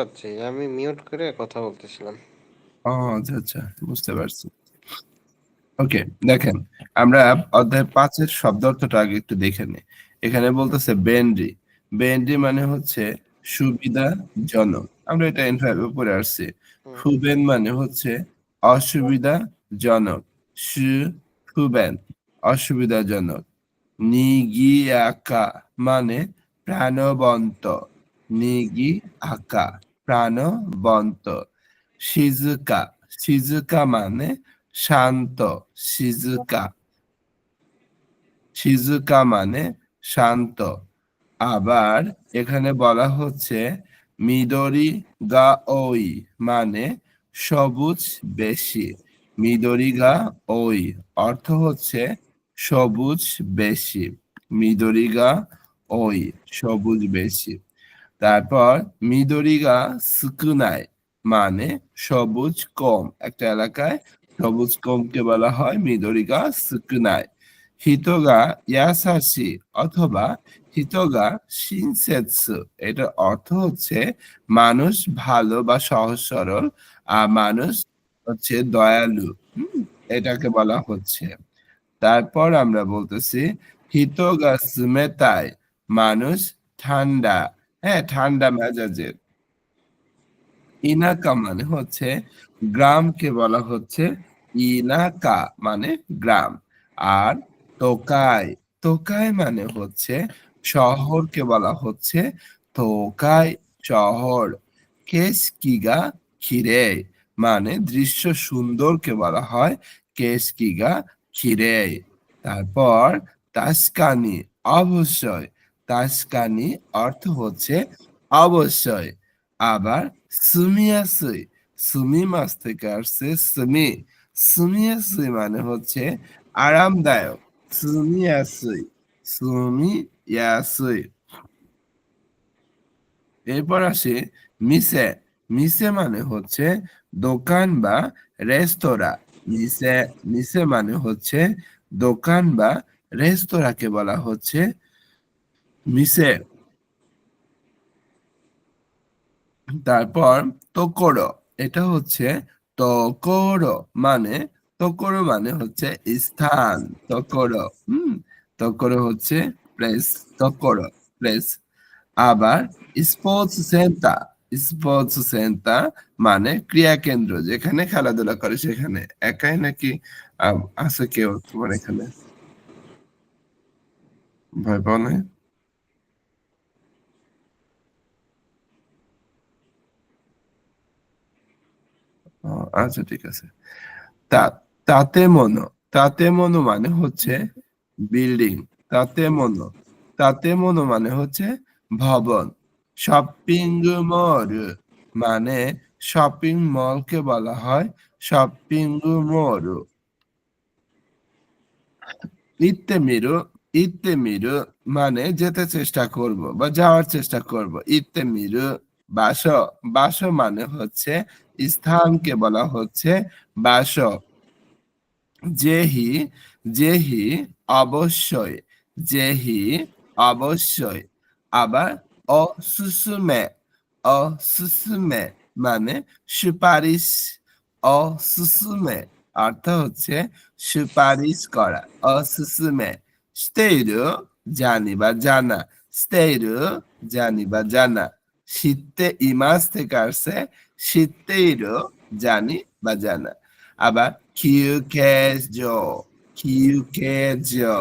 পাচ্ছি। আমি মিউট করে কথা বলতেছিলাম। ও আচ্ছা আচ্ছা বুঝতে পারছি। ওকে দেখেন আমরা অধ্যায় পাঁচের শব্দ অর্থটা আগে একটু দেখে নিই। এখানে বলতেছে বেন্ডি। বেন্ডি মানে হচ্ছে সুবিধাজনক। আমরা এটা পড়ে আসছি। ফুবেন মানে হচ্ছে অসুবিধাজনক। সু ফুবেন অসুবিধাজনক। নিগিয়াকা মানে প্রাণবন্ত। নিগি আকা প্রাণবন্ত শিজুকা শিজুকা মানে শান্ত শিজুকা শিজুকা মানে শান্ত। আবার এখানে বলা হচ্ছে মিদরি গা ওই মানে সবুজ বেশি। মিদরি গা ওই অর্থ হচ্ছে সবুজ বেশি। মিদরি গা ওই সবুজ বেশি। তারপর মিদরি গা সুকুনাই মানে সবুজ কম। একটা এলাকায় সবুজ কমকে বলা হয় মিদরিগা সুকুনাই। হিতোগা ইয়াসাসি অথবা হিতোগা শিনসেৎসু। এটার অর্থ হচ্ছে মানুষ ভালো বা সহজ সরল, আর মানুষ হচ্ছে দয়ালু। এটাকে বলা হচ্ছে। তারপর আমরা বলতেছি হিতোগা সুমেতাই, মানুষ ঠান্ডা। হ্যাঁ ঠান্ডা মেজাজের। ইনাকা মানে হচ্ছে গ্রামকে বলা হচ্ছে ইনাকা মানে গ্রাম। আর টোকাই তোকায় মানে হচ্ছে শহরকে বলা হচ্ছে টোকাই শহর। কেসকিগা খিরে মানে দৃশ্য সুন্দরকে বলা হয় কেসকিগা খিরে তারপর তাসকানি, অবশ্যই তাসকানি অর্থ হচ্ছে অবশ্যই। আবার সুমিয়াসুই, সুমি মাস থেকে আসছে সুমি। সুমিয়াসুই মানে হচ্ছে আরামদায়ক। সুমিয়াসুই সুমিয়াসুই। এরপর আসে মিসে। মিসে মানে হচ্ছে দোকান বা রেস্তোরাঁ। মিসে মিসে মানে হচ্ছে দোকান বা রেস্তোরাঁকে বলা হচ্ছে মিসে তারপর তোকরো এটা হচ্ছে মানে মানে হচ্ছে স্থান হচ্ছে প্লেস প্লেস আবার স্পোর্টস সেন্টার স্পোর্টস সেন্টার মানে ক্রিয়া কেন্দ্র যেখানে খেলাধুলা করে সেখানে একাই নাকি আছে কেউ তোমার এখানে ভয় পাও না আচ্ছা ঠিক আছে। তা, তাতে মনো তাতে মনো মানে হচ্ছে বিল্ডিং, তাতে মনো তাতে মনো মানে হচ্ছে ভবন। শপিং মল মানে শপিং মলকে বলা হয় শপিং মল। ইত্তে মিরু ইত্তে মিরু মানে যেতে চেষ্টা করব বা যাওয়ার চেষ্টা করব। ইত্তে মিরু বাস বাস মানে হচ্ছে স্থানকে বলা হচ্ছে বাস। যেহি যেহি অবশ্যই যেহি অবশ্যই। আবার অসুসুমে অসুসুমে মানে সুপারিশ, অসুসুমে অর্থ হচ্ছে সুপারিশ করা, অসুসুমে। স্টেইরু জানি বা জানা স্টেইরু জানি বা জানা। শীতে ইমাস থেকে আসছে, শীতেইরু জানি বা জানা। আবার কিউকেজো কিউকেজো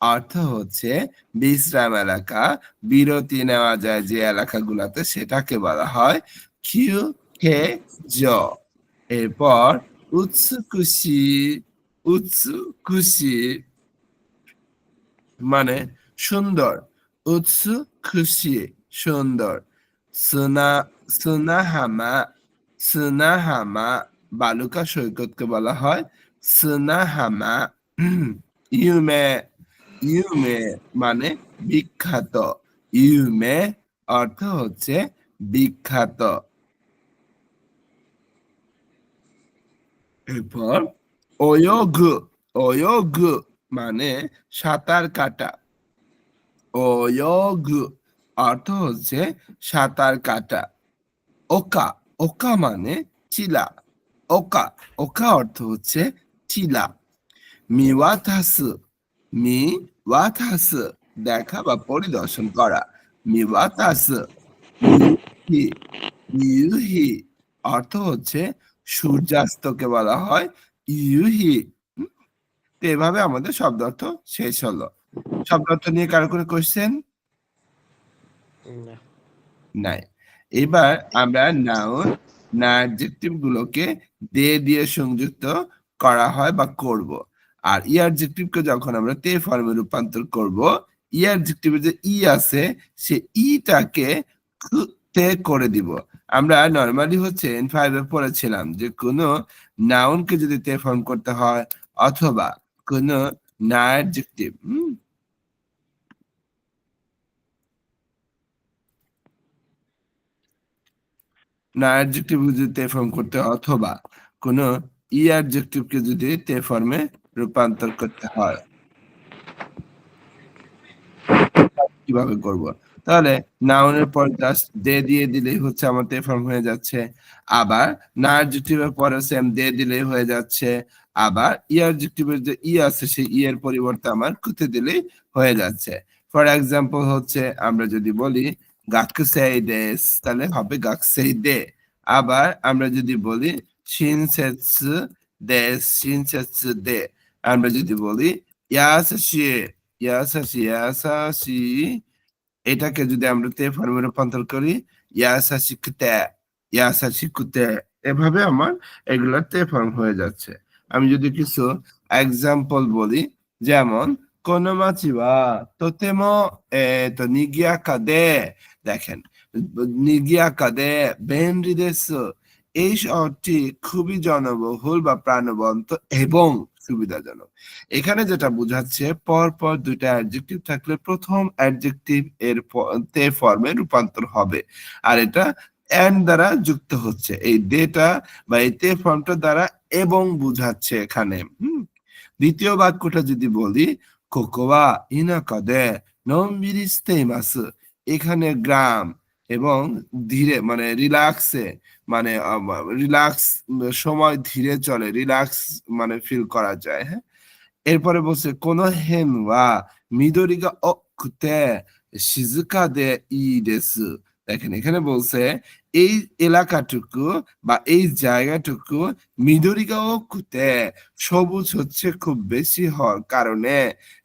অর্থ হচ্ছে বিশ্রাম এলাকা, বিরতি নেওয়া যায় যে এলাকাগুলোতে সেটাকে বলা হয় কিউ কে জ এরপর উৎসুকুশি উৎসুকুশি মানে সুন্দর উৎসু খুশি সুন্দর। সুনা সুনাহামা সুনাহামা বালুকা সৈকতকে বলা হয়। সুনাহামা ইউমে ইউমে মানে বিখ্যাত। ইউমে অর্থ হচ্ছে বিখ্যাত। এরপর অয়োগ অয়োগ মানে সাঁতার কাটা। অয়োগ অর্থ হচ্ছে সাঁতার কাটা। ওকা ওকা মানে চিলা। ওকা ওকা অর্থ হচ্ছে চিলা। মিওয়াতাস মি ওয়াতাস দেখা বা পরিদর্শন করা। মিওয়াতাস মিউহি ইউহি অর্থ হচ্ছে সূর্যাস্তকে বলা হয় ইউহি। এভাবে আমাদের শব্দ অর্থ শেষ হলো। শব্দ অর্থ নিয়ে কারও কোনো কোশ্চেন নাই। এবার আমরা নাউন না অ্যাডজেক্টিভ গুলোকে দে দিয়ে সংযুক্ত করা হয় বা করব। আর ই অ্যাডজেক্টিভ কে যখন আমরা তে ফর্মে রূপান্তর করব ই অ্যাডজেক্টিভে যে ই আছে, সে ইটাকে তে করে দিব। আমরা নরমালি হচ্ছে এন ফাইভে পড়েছিলাম যে কোনো নাউনকে যদি তে ফর্ম করতে হয় অথবা কোনো না অ্যাডজেক্টিভ না অ্যাডজেক্টিভ যদি তে ফর্ম করতে অথবা ই যদি তে ফর্মে রূপান্তর করতে হয়। কীভাবে করব? তাহলে নাউনের পর জাস্ট দে দিয়ে দিলেই হচ্ছে আমার তে ফর্ম হয়ে যাচ্ছে। আবার না অ্যাডজেক্টিভের পরে সেম দে দিলেই হয়ে যাচ্ছে। আবার ই যে ই আছে সেই ই এর পরিবর্তে আমার কুতে দিলেই হয়ে যাচ্ছে। ফর এক্সাম্পল হচ্ছে আমরা যদি বলি গাকসেইডেস তাহলে হবে গাকসেইডে আবার আমরা যদি বলি শিনসেৎসু দেস শিনসেৎসু দে। আমরা যদি বলি ইয়াসাশি ইয়াসাশি ইয়াসাশি এটাকে যদি আমরা তে ফর্মে রূপান্তর করি ইয়াসাশি কুতে ইয়াসাশি কুতে এভাবে আমার এগুলা তে ফর্ম হয়ে যাচ্ছে। আমি যদি কিছু এক্সাম্পল বলি, যেমন, কোন মাছিবা, তোতেমো, এ, তো নিগিয়াকা দে দেখেন নিগিয়াকা দে বেনরি দেশ এই শহরটি খুবই জনবহুল বা প্রাণবন্ত এবং সুবিধাজনক। এখানে যেটা বোঝাচ্ছে পর পর দুইটা অ্যাডজেক্টিভ থাকলে প্রথম অ্যাডজেক্টিভ এর তে ফর্মে রূপান্তর হবে। আর এটা এন্ড দ্বারা যুক্ত হচ্ছে। এই দেটা বা এই তে ফর্মটা দ্বারা এবং বুঝাচ্ছে এখানে। দ্বিতীয় বাক্যটা যদি বলি, কোকোয়া ইনাকাদে নম্বিরিস্তে মাস। এখানে গ্রাম এবং ধীরে মানে রিল্যাক্সে মানে রিল্যাক্স সময় ধীরে চলে রিল্যাক্স মানে ফিল করা যায় হ্যাঁ? এরপরে বলছে, কোন হেন ওয়া অকুতে শিজুকা দে ই দেসু। দেখেন, এখানে বলছে, এই এলাকাটুকু বা এই জায়গাটুকু মিদরিগা কুতে সবুজ হচ্ছে খুব বেশি হওয়ার কারণে।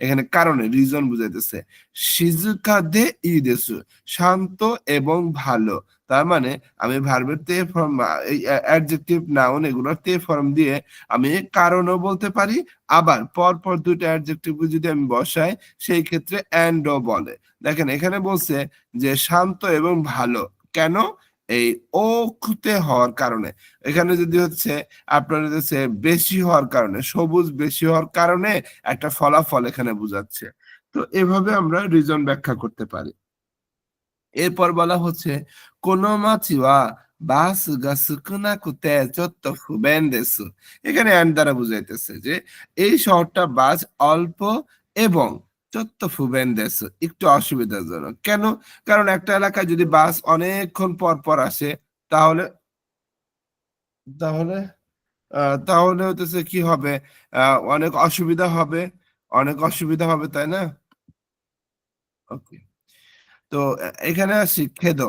এখানে কারণে রিজন বুঝাইতেছে শিজুকা দে ইদেশু শান্ত এবং ভালো। তার মানে আমি ভার্বের তে ফর্ম এই অ্যাডজেক্টিভ নাউন এগুলোর তে ফর্ম দিয়ে আমি কারণও বলতে পারি, আবার পর পর দুটো অ্যাডজেক্টিভ যদি আমি বসাই, সেই ক্ষেত্রে অ্যান্ডও বলে। দেখেন, এখানে বলছে যে শান্ত এবং ভালো। কেন? এই ও খুতে হওয়ার কারণে। এখানে যদি হচ্ছে আপনার হচ্ছে বেশি হওয়ার কারণে, সবুজ বেশি হওয়ার কারণে একটা ফলাফল এখানে বোঝাচ্ছে। তো এভাবে আমরা রিজন ব্যাখ্যা করতে পারি। এরপর বলা হচ্ছে, কোন মাছিওয়া বাস গাছ কুনা কুতে চত্ত ফুবেন দেসু। এখানে দ্বারা বুঝাইতেছে যে, এই শহরটা বাস অল্প এবং ফুবেন দেশ একটু অসুবিধাজনক। কেন? কারণ একটা এলাকায় যদি বাস অনেকক্ষণ পর পর আসে, তাহলে তাহলে তাহলে হতেছে কি হবে? অনেক অসুবিধা হবে। অনেক অসুবিধা হবে, তাই না? ওকে। তো এখানে আসি, খেদ।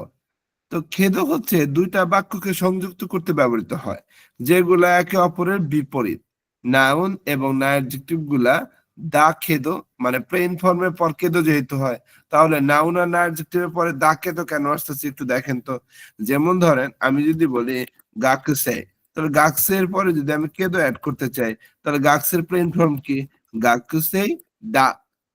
তো খেদ হচ্ছে দুইটা বাক্যকে সংযুক্ত করতে ব্যবহৃত হয়, যেগুলা একে অপরের বিপরীত। নাউন এবং না অ্যাডজেক্টিভগুলা দা খেদ মানে প্লেন ফর্মের পর খেদ যেহেতু হয়, তাহলে নাউন আর না অ্যাডজেক্টিভের পরে দা খেদ কেন আসতেছে একটু দেখেন তো। যেমন ধরেন, আমি যদি বলি গাকসে, তাহলে গাকসের পরে যদি আমি কেদো অ্যাড করতে চাই, তাহলে গাকসের প্লেন ফর্ম কি? গাকুসেই দা।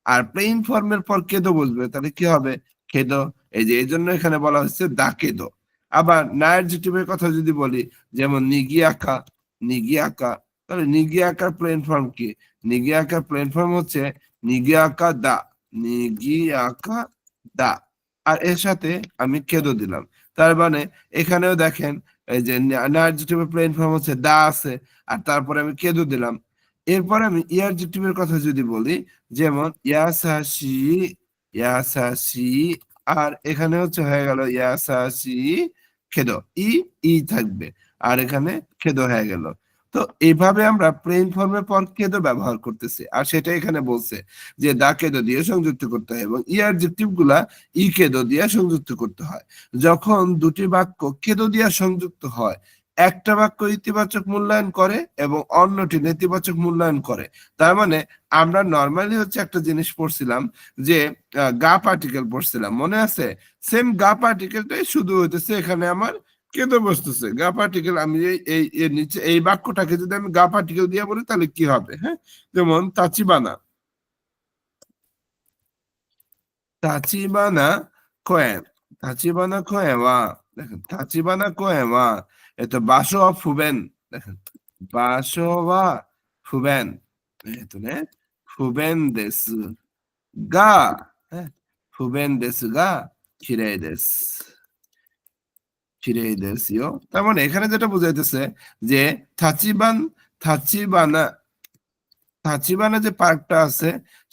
আর প্লেন ফর্মের পর কেদো বসবে, তাহলে কি হবে? খেদো এই যে এই জন্য এখানে বলা হচ্ছে দা কেদো আবার না অ্যাডজেক্টিভের কথা যদি বলি, যেমন নিগিয়াকা নিগিয়াকা, তাহলে নিগিয়াকার প্লেন ফর্ম কি? নিগিয়াকার প্লেন ফর্ম হচ্ছে নিগিয়াকা দা নিগিয়াকা দা। আর এর সাথে আমি কেদো দিলাম। তার মানে এখানেও দেখেন, এই যে না অ্যাডজেক্টিভের প্লেন ফর্ম হচ্ছে দা আছে, আর তারপরে আমি কেদো দিলাম। এরপর আমি ইয়ারজেক্টিভের কথা যদি বলি, যেমন ইয়াসাশি ইয়াসাশি আর এখানে হচ্ছে হয়ে গেল ইয়াসাশি খেদ। ই ই থাকবে, আর এখানে খেদ হয়ে গেল। তো এইভাবে আমরা প্লেন ফর্মের পর কেদো ব্যবহার করতেছি, আর সেটা এখানে বলছে যে দা কেদো দিয়ে সংযুক্ত করতে হয় এবং ই অ্যাডজেক্টিভগুলা ই কেদো দিয়ে সংযুক্ত করতে হয়। যখন দুটি বাক্য কেদো দিয়ে সংযুক্ত হয় একটা বাক্য ইতিবাচক মূল্যায়ন করে এবং অন্যটি নেতিবাচক মূল্যায়ন করে। তার মানে আমরা নর্মালি হচ্ছে একটা জিনিস পড়ছিলাম যে গা পার্টিকেল পড়ছিলাম। মনে আছে? সেম গা পার্টিকেলটাই শুধু হইতেছে এখানে আমার কেঁদে বসতেছে। গা পার্টিকেল আমি এই এই নিচে, এই বাক্যটাকে যদি আমি গা পার্টিকেল দিয়ে বলি, তাহলে কি হবে? হ্যাঁ? যেমন, তাচিবানা। তাচিবানা কোয়েন তাচিবানা কোয়েন দেখেন তাচিবানা কোয়েন ওয়া এটা বাসো অফ ফুবেন দেখেন বাসো ওয়া ফুবেন えっとね、不便ですが、ね不便ですが、綺麗です。綺麗ですよ。তার মানে এখানে যেটা বোঝাইতেছে যে থাচিবান থাচিবানা থাচিবানা যে পার্কটা আছে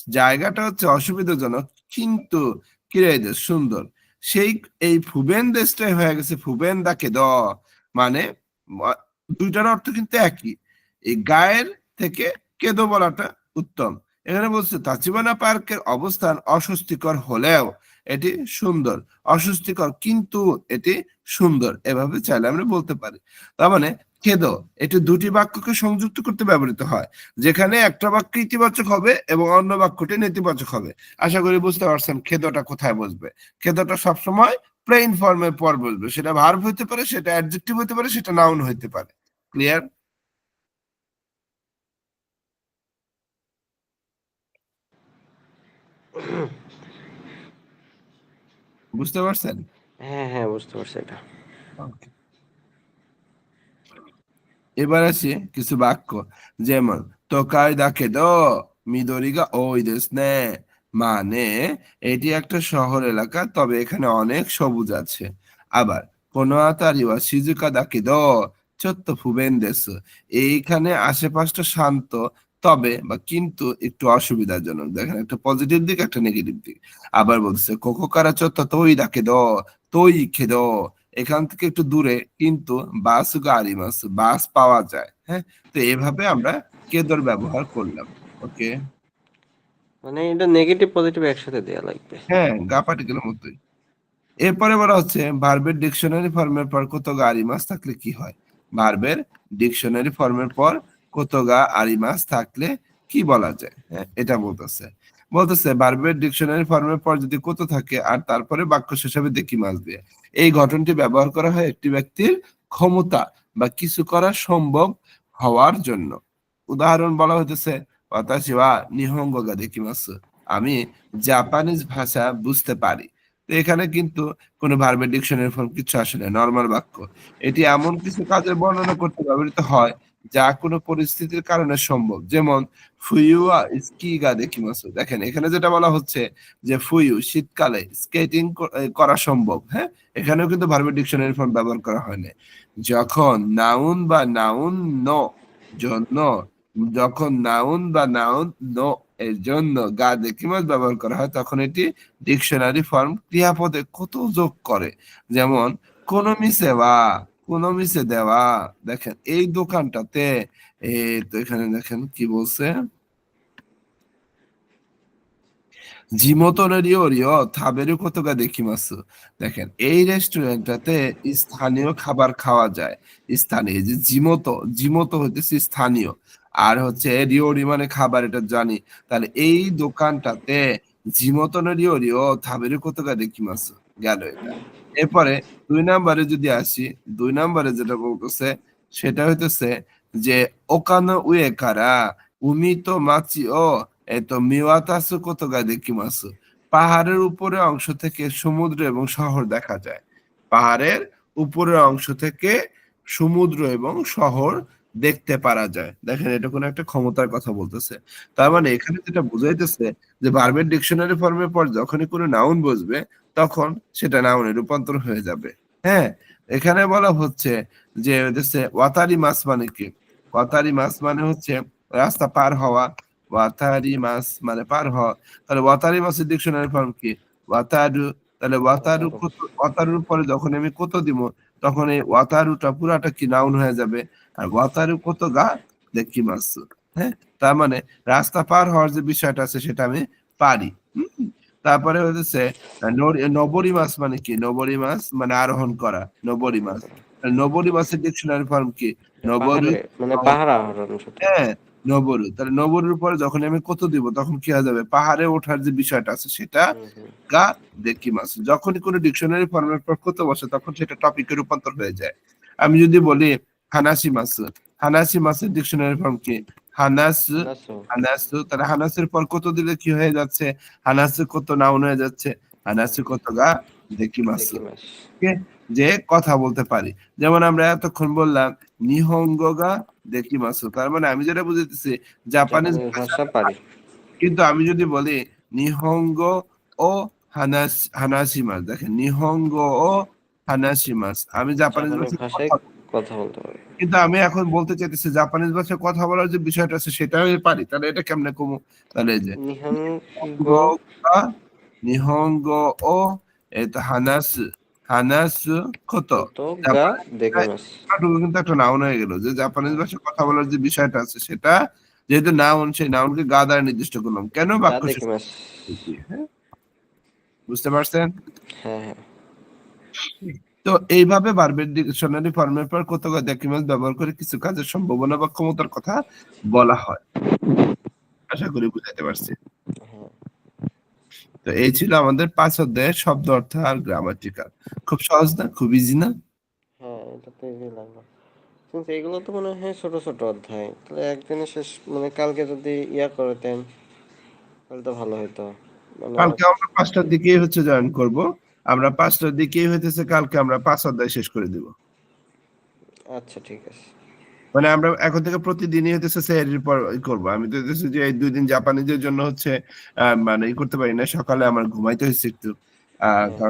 জায়গাটা হচ্ছে অসুবিধাজনক কিন্তু কিরাইদের সুন্দর সেই, এই ফুবেন দেশটাই হয়ে গেছে ফুবেন দ মানে দুইটার অর্থ কিন্তু একই। এই গায়ের থেকে কেদ বলাটা উত্তম। এখানে বলছে, তাচিবানা পার্কের অবস্থান অস্বস্তিকর হলেও এটি সুন্দর। অস্বস্তিকর কিন্তু এটি সুন্দর। এভাবে চাইলে আমরা বলতে পারি। তার মানে খেদো এটি দুটি বাক্যকে সংযুক্ত করতে ব্যবহৃত হয় যেখানে একটা বাক্য ইতিবাচক হবে এবং অন্য বাক্যটি নেতিবাচক হবে। আশা করি বুঝতে পারছেন খেদটা কোথায় বসবে। খেদোটা সবসময় প্লেন ফর্মের পর বসবে। সেটা ভার্ব হতে পারে সেটা অ্যাডজেক্টিভ হতে পারে সেটা নাউন হতে পারে। ক্লিয়ার বুঝতে পারছেন? হ্যাঁ হ্যাঁ বুঝতে পারছি এটা। এবার আসি কিছু বাক্য। যেমন তোকাই দাকে দো, মিদরিগা ওই দেশ নে। মানে এটি একটা শহর এলাকা, তবে এখানে অনেক সবুজ আছে। আবার, কোনো আতারিওয়া সিজুকা দাকে দো চত্ত ফুবেন দেশ। এইখানে আশেপাশটা শান্ত, তবে বা কিন্তু একটু অসুবিধাজনক। দেখেন, একটা পজিটিভ দিক, একটা নেগেটিভ দিক। আবার বলছে, কোকো কারা চত্ত তৈ দাকে দো, তৈ খেদো এখান থেকে একটু দূরে কিন্তু বাস গাড়ি মাস বাস পাওয়া যায় হ্যাঁ? তো এভাবে আমরা কেদর ব্যবহার করলাম ওকে? মানে এটা নেগেটিভ পজিটিভ একসাথে দেয়া লাগবে। হ্যাঁ গা পার্টিকেলের মতোই। এরপরে বলা হচ্ছে ভার্বের ডিকশনারি ফর্মের পর কত গা মাস থাকলে কি হয়? ভার্বের ডিকশনারি ফর্মের পর কত গা আরি মাস থাকলে কি বলা যায়? হ্যাঁ এটা বলতেছে। বলতেছে ভার্বের ডিকশনারি ফর্মের পর যদি কত থাকে, আর তারপরে বাক্য হবে দেখি মাস দিয়ে। এই গঠনটি ব্যবহার করা হয় একটি ব্যক্তির ক্ষমতা বা কিছু করা সম্ভব হওয়ার জন্য। উদাহরণ বলা হইতেছে ওয়া নিহঙ্গ গা দেখিমাসু আমি জাপানিজ ভাষা বুঝতে পারি। তো এখানে কিন্তু কোনো ভার্বের ডিকশনারি ফর্ম কিছু আসে না, নর্মাল বাক্য। এটি এমন কিছু কাজের বর্ণনা করতে ব্যবহৃত হয় যা কোনো পরিস্থিতির কারণে সম্ভব। যেমন ফুইউয়া স্কি গা দেখিমাসু দেখেন, এখানে যেটা বলা হচ্ছে যে ফুইউ শীতকালে স্কেটিং করা সম্ভব হ্যাঁ? এখানেও কিন্তু ভার্বের ডিকশনারি ফর্ম ব্যবহার করা হয় না যখন নাউন বা নাউন ন, জন্য, যখন নাউন বা নাউন নো এর জন্য গা দেখিমাস ব্যবহার করা হয়, তখন এটি ডিকশনারি ফর্ম ক্রিয়াপদে কত যোগ করে? যেমন, কোন মিসে বা কোন মিসে দেওয়া, দেখেন, এই দোকানটাতে তো এখানে দেখেন কি বলছে? জিমতনেরিও কতগা দেখিমাসু দেখেন, এই রেস্টুরেন্টটাতে স্থানীয় খাবার খাওয়া যায়। স্থানীয় যে জিমত জিমত হইতেছে স্থানীয়। আর হচ্ছে রিওরি মানে খাবার, এটা জানি। তাহলে এই দোকানটাতে জিমতনের রিওরি ও থাবেরু কতগা দেখিমাসু গেল এটা। এরপরে দুই নাম্বারে যদি আসি, দুই নাম্বারে যেটা বলতেছে, সেটা হইতেছে যে, ওকানো উয়ে কারা? উমি তো মাছি, ও কত মিওয়াতাসু দেখি মাসু? পাহাড়ের উপরে অংশ থেকে সমুদ্র এবং শহর দেখা যায়। পাহাড়ের উপরের অংশ থেকে সমুদ্র এবং শহর দেখতে পারা যায়। দেখেন, এটা কোনো একটা ক্ষমতার কথা বলতেছে। তার মানে এখানে যেটা বুঝাইতেছে যে ভার্বের ডিকশনারি ফর্মের পর যখনই কোনো নাউন বসবে, তখন সেটা নাউনে রূপান্তর হয়ে যাবে। হ্যাঁ? এখানে বলা হচ্ছে যে হচ্ছে ওয়াতারি মাস মানে কি? ওয়াতারি মাস মানে হচ্ছে রাস্তা পার হওয়া। ওয়াতারি মাস মানে পার হওয়া। তাহলে ওয়াতারি মাসের ডিকশনারি ফর্ম কি? ওয়াতারু। তাহলে ওয়াতারু ওয়াতারুর পরে যখন আমি কত দিব, তখন এই ওয়াতারুটা পুরাটা কি নাউন হয়ে যাবে? আর গা দেখি হ্যাঁ? তার মানে রাস্তা পার হওয়ার যে বিষয়টা আছে সেটা আমি পারি? তারপরে হচ্ছে নবরি মাস মানে কি? নবরি মাস মানে আরোহণ করা। নবরি মাস। নবরি মাসের ডিকশনারি ফর্ম কি? নবরি মানে পাহাড় হ্যাঁ নবরু। তাহলে নবরুর পরে যখন আমি কত দিব তখন কি হয়ে যাবে? পাহাড়ে ওঠার যে বিষয়টা আছে সেটা। গা দেখি মাস যখনই কোনো ডিকশনারি ফর্মের পর কত বসে তখন সেটা টপিকে রূপান্তর হয়ে যায়। আমি যদি বলি হানাসি মাস হানাসি মাসের ডিকশনারি ফর্ম কি হানাস? হানাসু তাহলে হানাসের পর কত দিলে কি হয়ে যাচ্ছে? হানাসু কত নাউন হয়ে যাচ্ছে? হানাসু কত গা? দেখি মাস যে কথা বলতে পারি। যেমন আমরা এতক্ষণ বললাম নিহঙ্গ গা দেখি মাসু তার মানে আমি যেটা বুঝতেছি জাপানিজ ভাষা পারি। কিন্তু আমি যদি বলি নিহঙ্গ ও হানাস হানাসিমাস দেখেন নিহঙ্গ ও হানাসিমাস আমি জাপানিজ জাপানি ভাষায় ভাষায় কথা- বলতে পারি। কিন্তু আমি এখন বলতে চাইতেছি জাপানিজ ভাষায় কথা বলার যে বিষয়টা আছে সেটাও আমি পারি। তাহলে এটা কেমনে কমু? তাহলে যে নিহঙ্গ। ও এটা হানাস হানাস কত? কিন্তু একটা নাউন হয়ে গেল। যে জাপানিজ ভাষায় কথা বলার যে বিষয়টা আছে সেটা যেহেতু নাউন সেই নাউনকে গা দ্বারা নির্দিষ্ট করলাম। কেন বাক্য? বুঝতে পারছেন? হ্যাঁ, হ্যাঁ। তো এইভাবে বারবের ডিকশনারি ফর্মের পর কত ডকুমেন্ট ব্যবহার করে কিছু কাজের সম্ভাবনা বা ক্ষমতার কথা বলা হয়? আশা করি বুঝাতে পারছি। হ্যাঁ। তো এই ছিল আমাদের পাঁচ অধ্যায়ের শব্দ অর্থ আর গ্রামাটিক্যাল খুব সহজ না? খুব ইজি না? হ্যাঁ, এটা তো easy লাগল। কিন্তু এগুলো তো মনে হয় ছোট ছোট অধ্যায় তাহলে একদিনে শেষ মানে কালকে যদি ইয়া করতেন তাহলে তো ভালো হতো মানে কালকে আমরা পাঁচটার দিকেই হচ্ছে জয়েন করব। আমরা পাঁচটার দিকেই হইতেছে? কালকে আমরা পাঁচ অধ্যায় শেষ করে দিব। আচ্ছা ঠিক আছে। মানে আমরা এখন থেকে প্রতিদিনই হইতেছে স্যারের পর করব। আমি তো হইতেছে যে এই দুই দিন জাপানিদের জন্য হচ্ছে আহ, মানে ই করতে পারি না। সকালে আমার ঘুমাইতে হয়েছে একটু। আহ, কারণ